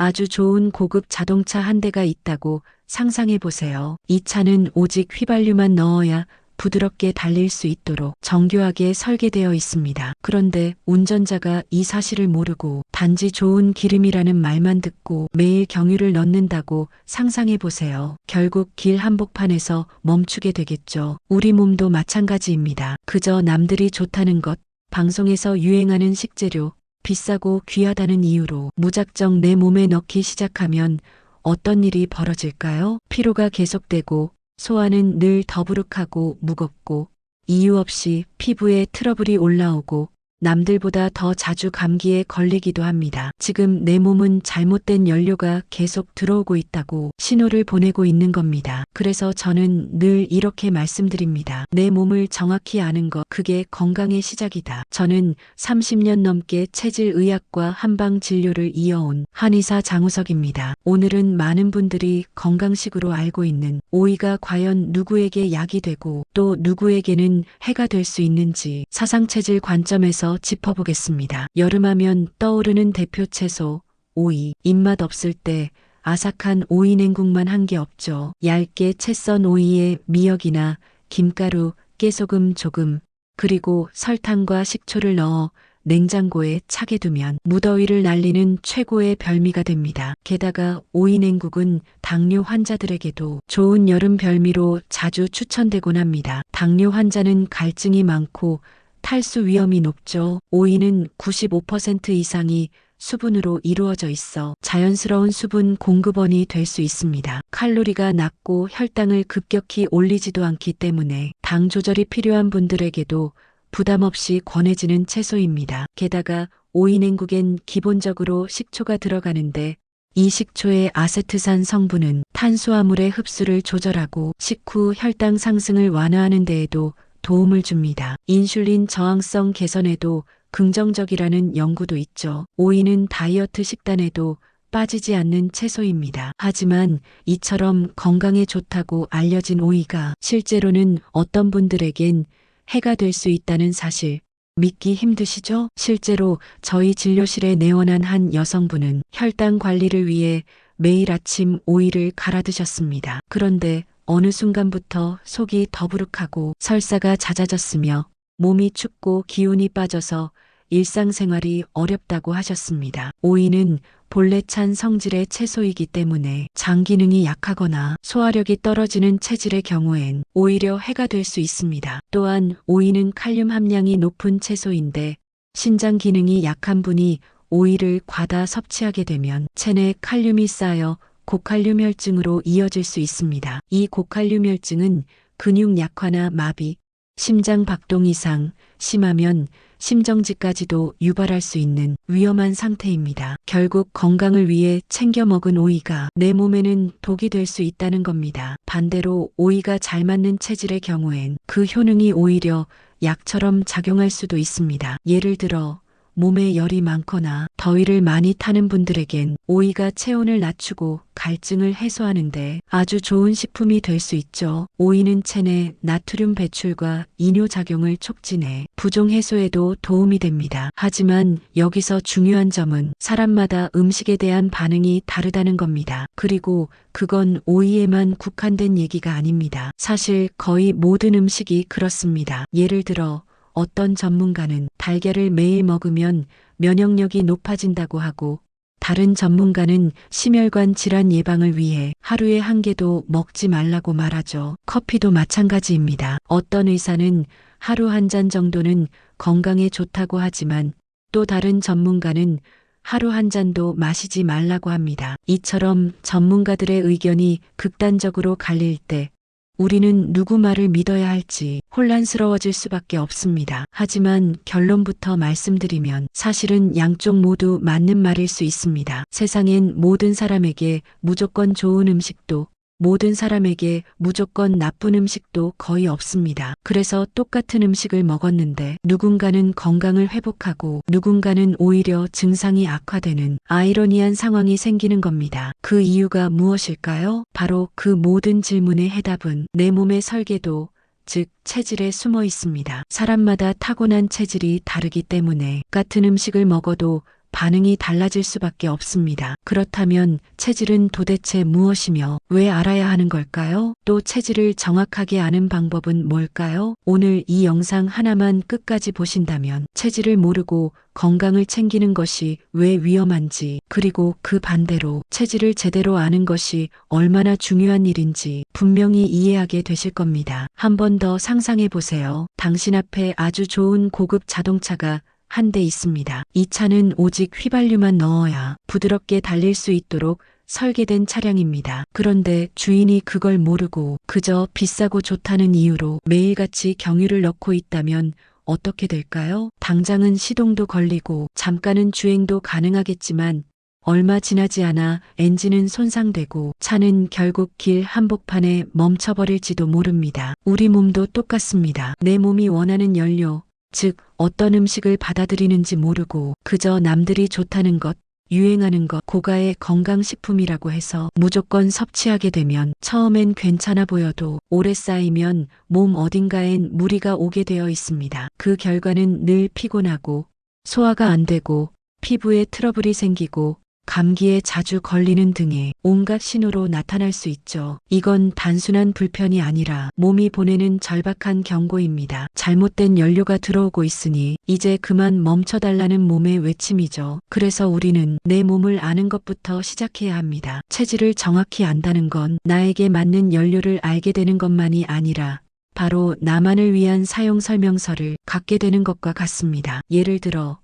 아주 좋은 고급 자동차 한 대가 있다고 상상해 보세요. 이 차는 오직 휘발유만 넣어야 부드럽게 달릴 수 있도록 정교하게 설계되어 있습니다. 그런데 운전자가 이 사실을 모르고 단지 좋은 기름이라는 말만 듣고 매일 경유를 넣는다고 상상해 보세요. 결국 길 한복판에서 멈추게 되겠죠. 우리 몸도 마찬가지입니다. 그저 남들이 좋다는 것, 방송에서 유행하는 식재료, 비싸고 귀하다는 이유로 무작정 내 몸에 넣기 시작하면 어떤 일이 벌어질까요? 피로가 계속되고 소화는 늘 더부룩하고 무겁고 이유 없이 피부에 트러블이 올라오고 남들보다 더 자주 감기에 걸리기도 합니다. 지금 내 몸은 잘못된 연료가 계속 들어오고 있다고 신호를 보내고 있는 겁니다. 그래서 저는 늘 이렇게 말씀드립니다. 내 몸을 정확히 아는 것, 그게 건강의 시작이다. 저는 30년 넘게 체질 의학과 한방 진료를 이어온 한의사 장우석입니다. 오늘은 많은 분들이 건강식으로 알고 있는 오이가 과연 누구에게 약이 되고 또 누구에게는 해가 될 수 있는지 사상체질 관점에서 짚어보겠습니다. 여름하면 떠오르는 대표 채소 오이 입맛 없을 때 아삭한 오이 냉국만 한 게 없죠. 얇게 채 썬 오이에 미역이나 김가루, 깨소금 조금 그리고 설탕과 식초를 넣어 냉장고에 차게 두면 무더위를 날리는 최고의 별미가 됩니다. 게다가 오이 냉국은 당뇨 환자들에게도 좋은 여름 별미로 자주 추천되곤 합니다. 당뇨 환자는 갈증이 많고 탈수 위험이 높죠. 오이는 95% 이상이 수분으로 이루어져 있어 자연스러운 수분 공급원이 될 수 있습니다. 칼로리가 낮고 혈당을 급격히 올리지도 않기 때문에 당 조절이 필요한 분들에게도 부담 없이 권해지는 채소입니다. 게다가 오이 냉국엔 기본적으로 식초가 들어가는데 이 식초의 아세트산 성분은 탄수화물의 흡수를 조절하고 식후 혈당 상승을 완화하는 데에도 도움을 줍니다. 인슐린 저항성 개선에도 긍정적이라는 연구도 있죠. 오이는 다이어트 식단에도 빠지지 않는 채소입니다. 하지만 이처럼 건강에 좋다고 알려진 오이가 실제로는 어떤 분들에겐 해가 될 수 있다는 사실 믿기 힘드시죠? 실제로 저희 진료실에 내원한 한 여성분은 혈당 관리를 위해 매일 아침 오이를 갈아 드셨습니다. 그런데 어느 순간부터 속이 더부룩하고 설사가 잦아졌으며 몸이 춥고 기운이 빠져서 일상생활이 어렵다고 하셨습니다. 오이는 본래 찬 성질의 채소이기 때문에 장 기능이 약하거나 소화력이 떨어지는 체질의 경우엔 오히려 해가 될 수 있습니다. 또한 오이는 칼륨 함량이 높은 채소인데 신장 기능이 약한 분이 오이를 과다 섭취하게 되면 체내 칼륨이 쌓여 고칼륨 혈증으로 이어질 수 있습니다. 이 고칼륨 혈증은 근육 약화나 마비, 심장 박동 이상, 심하면 심정지까지도 유발할 수 있는 위험한 상태입니다. 결국 건강을 위해 챙겨 먹은 오이가 내 몸에는 독이 될 수 있다는 겁니다. 반대로 오이가 잘 맞는 체질의 경우엔 그 효능이 오히려 약처럼 작용할 수도 있습니다. 예를 들어 몸에 열이 많거나 더위를 많이 타는 분들에겐 오이가 체온을 낮추고 갈증을 해소하는데 아주 좋은 식품이 될 수 있죠. 오이는 체내 나트륨 배출과 이뇨 작용을 촉진해 부종 해소에도 도움이 됩니다. 하지만 여기서 중요한 점은 사람마다 음식에 대한 반응이 다르다는 겁니다. 그리고 그건 오이에만 국한된 얘기가 아닙니다. 사실 거의 모든 음식이 그렇습니다. 예를 들어 어떤 전문가는 달걀을 매일 먹으면 면역력이 높아진다고 하고 다른 전문가는 심혈관 질환 예방을 위해 하루에 한 개도 먹지 말라고 말하죠. 커피도 마찬가지입니다. 어떤 의사는 하루 한 잔 정도는 건강에 좋다고 하지만 또 다른 전문가는 하루 한 잔도 마시지 말라고 합니다. 이처럼 전문가들의 의견이 극단적으로 갈릴 때 우리는 누구 말을 믿어야 할지 혼란스러워질 수밖에 없습니다. 하지만 결론부터 말씀드리면 사실은 양쪽 모두 맞는 말일 수 있습니다. 세상엔 모든 사람에게 무조건 좋은 음식도 모든 사람에게 무조건 나쁜 음식도 거의 없습니다. 그래서 똑같은 음식을 먹었는데 누군가는 건강을 회복하고 누군가는 오히려 증상이 악화되는 아이러니한 상황이 생기는 겁니다. 그 이유가 무엇일까요? 바로 그 모든 질문의 해답은 내 몸의 설계도, 즉 체질에 숨어 있습니다. 사람마다 타고난 체질이 다르기 때문에 같은 음식을 먹어도 반응이 달라질 수밖에 없습니다. 그렇다면 체질은 도대체 무엇이며 왜 알아야 하는 걸까요? 또 체질을 정확하게 아는 방법은 뭘까요? 오늘 이 영상 하나만 끝까지 보신다면 체질을 모르고 건강을 챙기는 것이 왜 위험한지 그리고 그 반대로 체질을 제대로 아는 것이 얼마나 중요한 일인지 분명히 이해하게 되실 겁니다. 한 번 더 상상해 보세요. 당신 앞에 아주 좋은 고급 자동차가 한 대 있습니다. 이 차는 오직 휘발유만 넣어야 부드럽게 달릴 수 있도록 설계된 차량입니다. 그런데 주인이 그걸 모르고 그저 비싸고 좋다는 이유로 매일같이 경유를 넣고 있다면 어떻게 될까요? 당장은 시동도 걸리고 잠깐은 주행도 가능하겠지만 얼마 지나지 않아 엔진은 손상되고 차는 결국 길 한복판에 멈춰버릴지도 모릅니다. 우리 몸도 똑같습니다. 내 몸이 원하는 연료, 즉 어떤 음식을 받아들이는지 모르고 그저 남들이 좋다는 것, 유행하는 것, 고가의 건강식품이라고 해서 무조건 섭취하게 되면 처음엔 괜찮아 보여도 오래 쌓이면 몸 어딘가엔 무리가 오게 되어 있습니다. 그 결과는 늘 피곤하고 소화가 안 되고 피부에 트러블이 생기고 감기에 자주 걸리는 등의 온갖 신호로 나타날 수 있죠. 이건 단순한 불편이 아니라 몸이 보내는 절박한 경고입니다. 잘못된 연료가 들어오고 있으니 이제 그만 멈춰달라는 몸의 외침이죠. 그래서 우리는 내 몸을 아는 것부터 시작해야 합니다. 체질을 정확히 안다는 건 나에게 맞는 연료를 알게 되는 것만이 아니라 바로 나만을 위한 사용 설명서를 갖게 되는 것과 같습니다. 예를 들어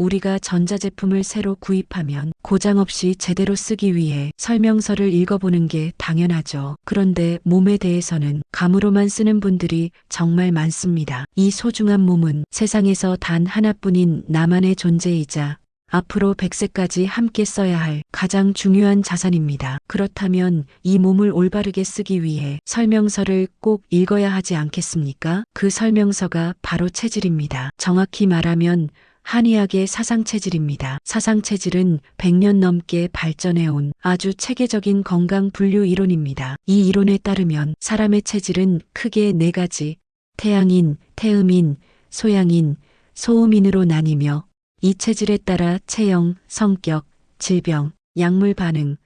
우리가 전자제품을 새로 구입하면 고장 없이 제대로 쓰기 위해 설명서를 읽어보는 게 당연하죠. 그런데 몸에 대해서는 감으로만 쓰는 분들이 정말 많습니다. 이 소중한 몸은 세상에서 단 하나뿐인 나만의 존재이자 앞으로 100세까지 함께 써야 할 가장 중요한 자산입니다. 그렇다면 이 몸을 올바르게 쓰기 위해 설명서를 꼭 읽어야 하지 않겠습니까? 그 설명서가 바로 체질입니다. 정확히 말하면 한의학의 사상체질입니다. 사상체질은 100년 넘게 발전해온 아주 체계적인 건강 분류 이론입니다. 이 이론에 따르면 사람의 체질은 크게 네 가지 태양인, 태음인, 소양인, 소음인으로 나뉘며 이 체질에 따라 체형, 성격, 질병, 약물 반응,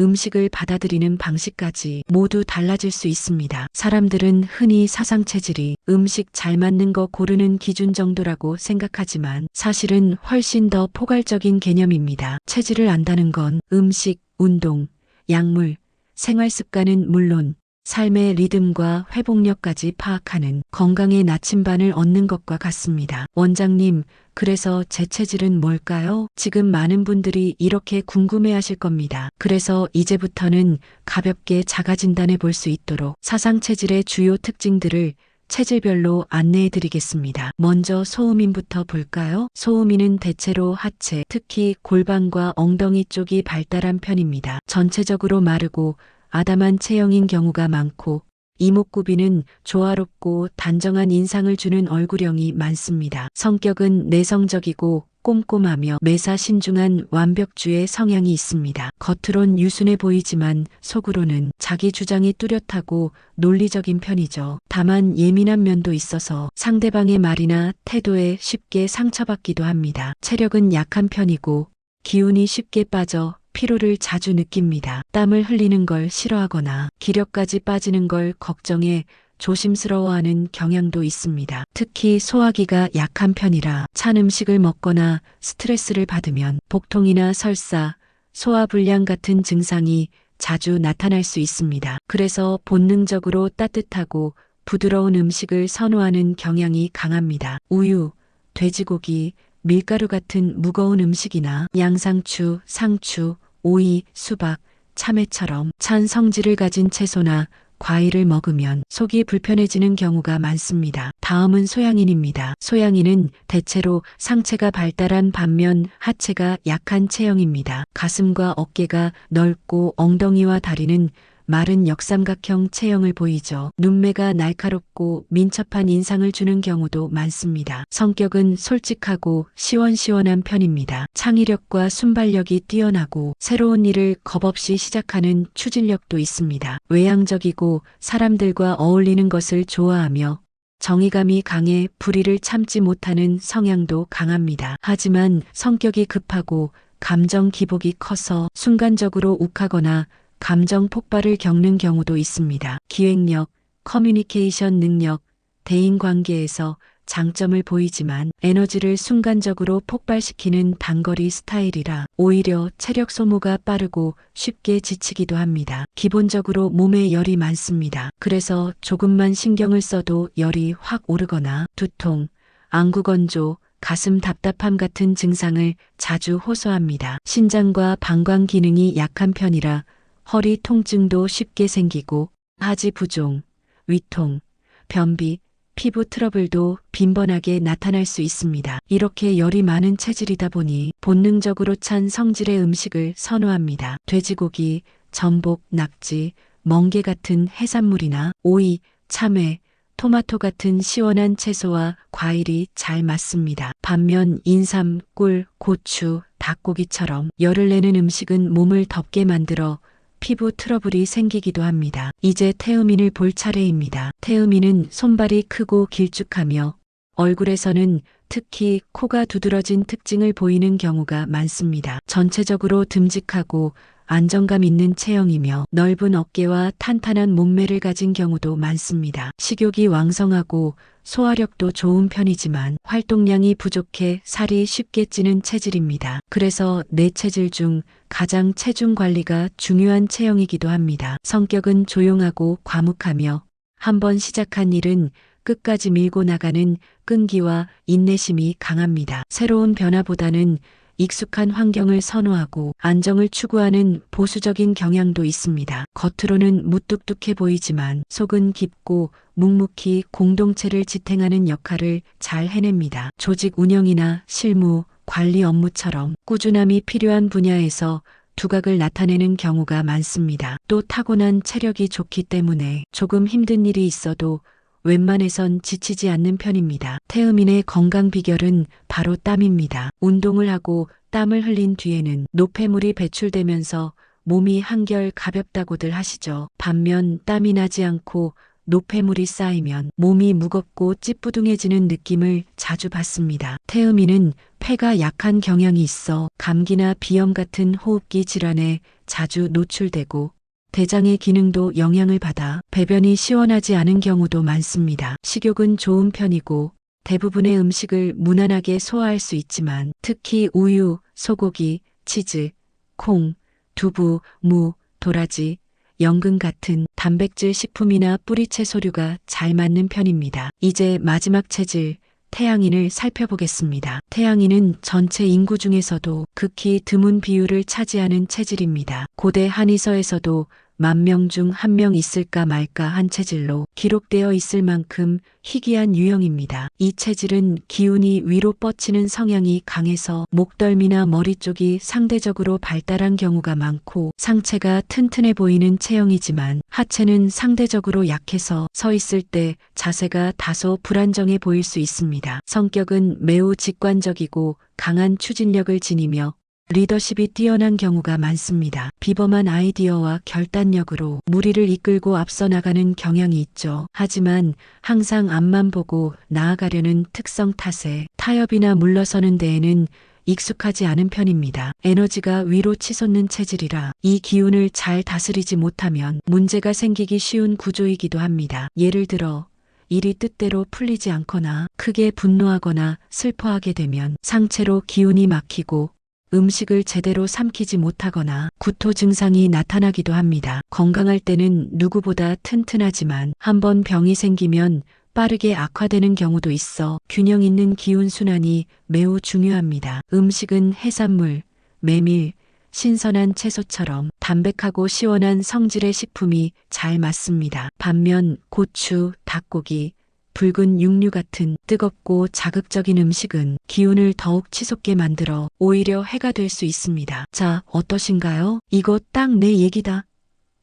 음식을 받아들이는 방식까지 모두 달라질 수 있습니다. 사람들은 흔히 사상 체질이 음식 잘 맞는 거 고르는 기준 정도라고 생각하지만 사실은 훨씬 더 포괄적인 개념입니다. 체질을 안다는 건 음식, 운동, 약물, 생활 습관은 물론 삶의 리듬과 회복력까지 파악하는 건강의 나침반을 얻는 것과 같습니다. 원장님, 그래서 제 체질은 뭘까요? 지금 많은 분들이 이렇게 궁금해 하실 겁니다. 그래서 이제부터는 가볍게 자가 진단해 볼 수 있도록 사상 체질의 주요 특징들을 체질별로 안내해 드리겠습니다. 먼저 소음인부터 볼까요? 소음인은 대체로 하체, 특히 골반과 엉덩이 쪽이 발달한 편입니다. 전체적으로 마르고 아담한 체형인 경우가 많고 이목구비는 조화롭고 단정한 인상을 주는 얼굴형이 많습니다. 성격은 내성적이고 꼼꼼하며 매사 신중한 완벽주의 성향이 있습니다. 겉으론 유순해 보이지만 속으로는 자기 주장이 뚜렷하고 논리적인 편이죠. 다만 예민한 면도 있어서 상대방의 말이나 태도에 쉽게 상처받기도 합니다. 체력은 약한 편이고 기운이 쉽게 빠져 피로를 자주 느낍니다. 땀을 흘리는 걸 싫어하거나 기력까지 빠지는 걸 걱정해 조심스러워하는 경향도 있습니다. 특히 소화기가 약한 편이라 찬 음식을 먹거나 스트레스를 받으면 복통이나 설사, 소화불량 같은 증상이 자주 나타날 수 있습니다. 그래서 본능적으로 따뜻하고 부드러운 음식을 선호하는 경향이 강합니다. 우유, 돼지고기, 밀가루 같은 무거운 음식이나 양상추, 상추, 오이, 수박, 참외처럼 찬 성질을 가진 채소나 과일을 먹으면 속이 불편해지는 경우가 많습니다. 다음은 소양인입니다. 소양인은 대체로 상체가 발달한 반면 하체가 약한 체형입니다. 가슴과 어깨가 넓고 엉덩이와 다리는 마른 역삼각형 체형을 보이죠. 눈매가 날카롭고 민첩한 인상을 주는 경우도 많습니다. 성격은 솔직하고 시원시원한 편입니다. 창의력과 순발력이 뛰어나고 새로운 일을 겁없이 시작하는 추진력도 있습니다. 외향적이고 사람들과 어울리는 것을 좋아하며 정의감이 강해 불의를 참지 못하는 성향도 강합니다. 하지만 성격이 급하고 감정 기복이 커서 순간적으로 욱하거나 감정 폭발을 겪는 경우도 있습니다. 기획력, 커뮤니케이션 능력, 대인 관계에서 장점을 보이지만 에너지를 순간적으로 폭발시키는 단거리 스타일이라 오히려 체력 소모가 빠르고 쉽게 지치기도 합니다. 기본적으로 몸에 열이 많습니다. 그래서 조금만 신경을 써도 열이 확 오르거나 두통, 안구건조, 가슴 답답함 같은 증상을 자주 호소합니다. 신장과 방광 기능이 약한 편이라 허리 통증도 쉽게 생기고 하지 부종, 위통, 변비, 피부 트러블도 빈번하게 나타날 수 있습니다. 이렇게 열이 많은 체질이다 보니 본능적으로 찬 성질의 음식을 선호합니다. 돼지고기, 전복, 낙지, 멍게 같은 해산물이나 오이, 참외, 토마토 같은 시원한 채소와 과일이 잘 맞습니다. 반면 인삼, 꿀, 고추, 닭고기처럼 열을 내는 음식은 몸을 덥게 만들어 피부 트러블이 생기기도 합니다. 이제 태음인을 볼 차례입니다. 태음인은 손발이 크고 길쭉하며 얼굴에서는 특히 코가 두드러진 특징을 보이는 경우가 많습니다. 전체적으로 듬직하고 안정감 있는 체형이며 넓은 어깨와 탄탄한 몸매를 가진 경우도 많습니다. 식욕이 왕성하고 소화력도 좋은 편이지만 활동량이 부족해 살이 쉽게 찌는 체질입니다. 그래서 내 체질 중 가장 체중 관리가 중요한 체형이기도 합니다. 성격은 조용하고 과묵하며 한번 시작한 일은 끝까지 밀고 나가는 끈기와 인내심이 강합니다. 새로운 변화보다는 익숙한 환경을 선호하고 안정을 추구하는 보수적인 경향도 있습니다. 겉으로는 무뚝뚝해 보이지만 속은 깊고 묵묵히 공동체를 지탱하는 역할을 잘 해냅니다. 조직 운영이나 실무, 관리 업무처럼 꾸준함이 필요한 분야에서 두각을 나타내는 경우가 많습니다. 또 타고난 체력이 좋기 때문에 조금 힘든 일이 있어도 웬만해선 지치지 않는 편입니다. 태음인의 건강 비결은 바로 땀입니다. 운동을 하고 땀을 흘린 뒤에는 노폐물이 배출되면서 몸이 한결 가볍다고들 하시죠. 반면 땀이 나지 않고 노폐물이 쌓이면 몸이 무겁고 찌뿌둥해지는 느낌을 자주 받습니다. 태음인은 폐가 약한 경향이 있어 감기나 비염 같은 호흡기 질환에 자주 노출되고 대장의 기능도 영향을 받아 배변이 시원하지 않은 경우도 많습니다. 식욕은 좋은 편이고 대부분의 음식을 무난하게 소화할 수 있지만 특히 우유, 소고기, 치즈, 콩, 두부, 무, 도라지, 연근 같은 단백질 식품이나 뿌리채 소류가 잘 맞는 편입니다. 이제 마지막 체질, 태양인을 살펴보겠습니다. 태양인은 전체 인구 중에서도 극히 드문 비율을 차지하는 체질입니다. 고대 한의서에서도 만 명 중 한 명 있을까 말까 한 체질로 기록되어 있을 만큼 희귀한 유형입니다. 이 체질은 기운이 위로 뻗치는 성향이 강해서 목덜미나 머리 쪽이 상대적으로 발달한 경우가 많고 상체가 튼튼해 보이는 체형이지만 하체는 상대적으로 약해서 서 있을 때 자세가 다소 불안정해 보일 수 있습니다. 성격은 매우 직관적이고 강한 추진력을 지니며 리더십이 뛰어난 경우가 많습니다. 비범한 아이디어와 결단력으로 무리를 이끌고 앞서 나가는 경향이 있죠. 하지만 항상 앞만 보고 나아가려는 특성 탓에 타협이나 물러서는 데에는 익숙하지 않은 편입니다. 에너지가 위로 치솟는 체질이라 이 기운을 잘 다스리지 못하면 문제가 생기기 쉬운 구조이기도 합니다. 예를 들어 일이 뜻대로 풀리지 않거나 크게 분노하거나 슬퍼하게 되면 상체로 기운이 막히고 음식을 제대로 삼키지 못하거나 구토 증상이 나타나기도 합니다. 건강할 때는 누구보다 튼튼하지만 한번 병이 생기면 빠르게 악화되는 경우도 있어 균형 있는 기운 순환이 매우 중요합니다. 음식은 해산물, 메밀, 신선한 채소처럼 담백하고 시원한 성질의 식품이 잘 맞습니다. 반면 고추, 닭고기, 붉은 육류 같은 뜨겁고 자극적인 음식은 기운을 더욱 치솟게 만들어 오히려 해가 될 수 있습니다. 자, 어떠신가요? 이거 딱 내 얘기다.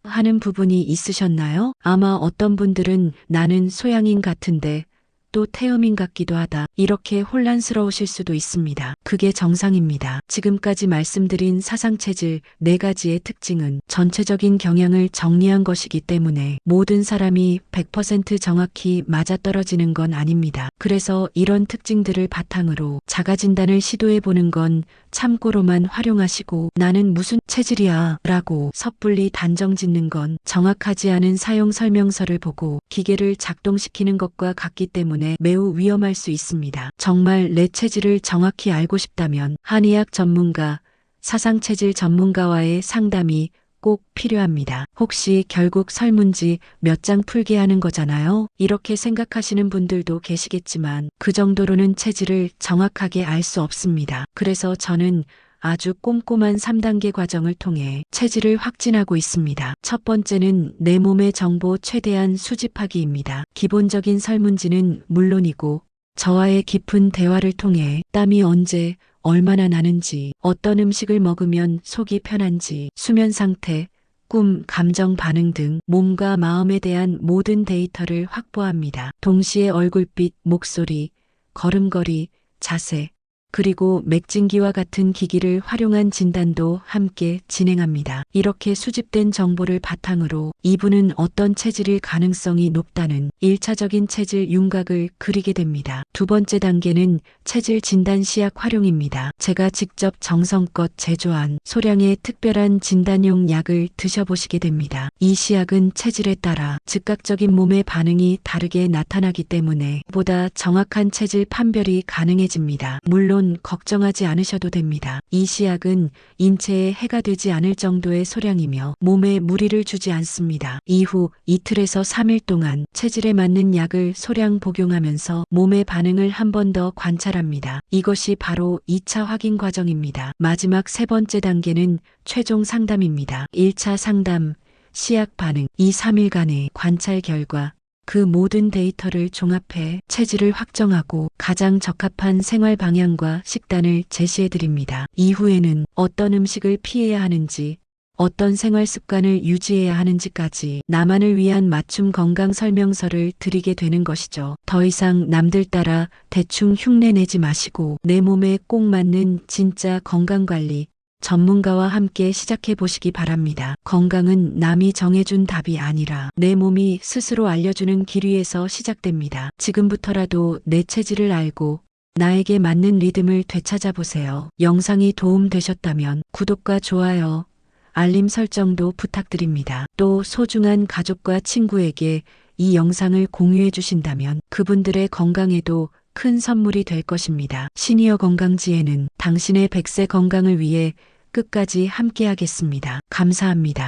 하는 부분이 있으셨나요? 아마 어떤 분들은 나는 소양인 같은데 또 태음인 같기도 하다. 이렇게 혼란스러우실 수도 있습니다. 그게 정상입니다. 지금까지 말씀드린 사상체질 네 가지의 특징은 전체적인 경향을 정리한 것이기 때문에 모든 사람이 100% 정확히 맞아떨어지는 건 아닙니다. 그래서 이런 특징들을 바탕으로 자가진단을 시도해 보는 건 참고로만 활용하시고 나는 무슨 체질이야 라고 섣불리 단정 짓는 건 정확하지 않은 사용 설명서를 보고 기계를 작동시키는 것과 같기 때문에 매우 위험할 수 있습니다. 정말 내 체질을 정확히 알고 싶다면 한의학 전문가, 사상체질 전문가와의 상담이 꼭 필요합니다. 혹시 결국 설문지 몇 장 풀게 하는 거잖아요? 이렇게 생각하시는 분들도 계시겠지만 그 정도로는 체질을 정확하게 알 수 없습니다. 그래서 저는 아주 꼼꼼한 3단계 과정을 통해 체질을 확진하고 있습니다. 첫 번째는 내 몸의 정보 최대한 수집하기입니다. 기본적인 설문지는 물론이고 저와의 깊은 대화를 통해 땀이 언제 얼마나 나는지, 어떤 음식을 먹으면 속이 편한지, 수면 상태, 꿈, 감정 반응 등 몸과 마음에 대한 모든 데이터를 확보합니다. 동시에 얼굴빛, 목소리, 걸음걸이, 자세, 그리고 맥진기와 같은 기기를 활용한 진단도 함께 진행합니다. 이렇게 수집된 정보를 바탕으로 이분은 어떤 체질일 가능성이 높다는 1차적인 체질 윤곽을 그리게 됩니다. 두 번째 단계는 체질 진단 시약 활용입니다. 제가 직접 정성껏 제조한 소량의 특별한 진단용 약을 드셔보시게 됩니다. 이 시약은 체질에 따라 즉각적인 몸의 반응이 다르게 나타나기 때문에 보다 정확한 체질 판별이 가능해집니다. 물론 걱정하지 않으셔도 됩니다. 이 시약은 인체에 해가 되지 않을 정도의 소량이며 몸에 무리를 주지 않습니다. 이후 이틀에서 3일 동안 체질에 맞는 약을 소량 복용하면서 몸의 반응을 한 번 더 관찰합니다. 이것이 바로 2차 확인 과정입니다. 마지막 세 번째 단계는 최종 상담입니다. 1차 상담, 시약 반응, 2, 3일간의 관찰 결과, 그 모든 데이터를 종합해 체질을 확정하고 가장 적합한 생활 방향과 식단을 제시해 드립니다. 이후에는 어떤 음식을 피해야 하는지, 어떤 생활 습관을 유지해야 하는지까지 나만을 위한 맞춤 건강 설명서를 드리게 되는 것이죠. 더 이상 남들 따라 대충 흉내 내지 마시고 내 몸에 꼭 맞는 진짜 건강 관리, 전문가와 함께 시작해 보시기 바랍니다. 건강은 남이 정해준 답이 아니라 내 몸이 스스로 알려주는 길 위에서 시작됩니다. 지금부터라도 내 체질을 알고 나에게 맞는 리듬을 되찾아 보세요. 영상이 도움되셨다면 구독과 좋아요, 알림 설정도 부탁드립니다. 또 소중한 가족과 친구에게 이 영상을 공유해 주신다면 그분들의 건강에도 큰 선물이 될 것입니다. 시니어 건강지에는 당신의 100세 건강을 위해 끝까지 함께하겠습니다. 감사합니다.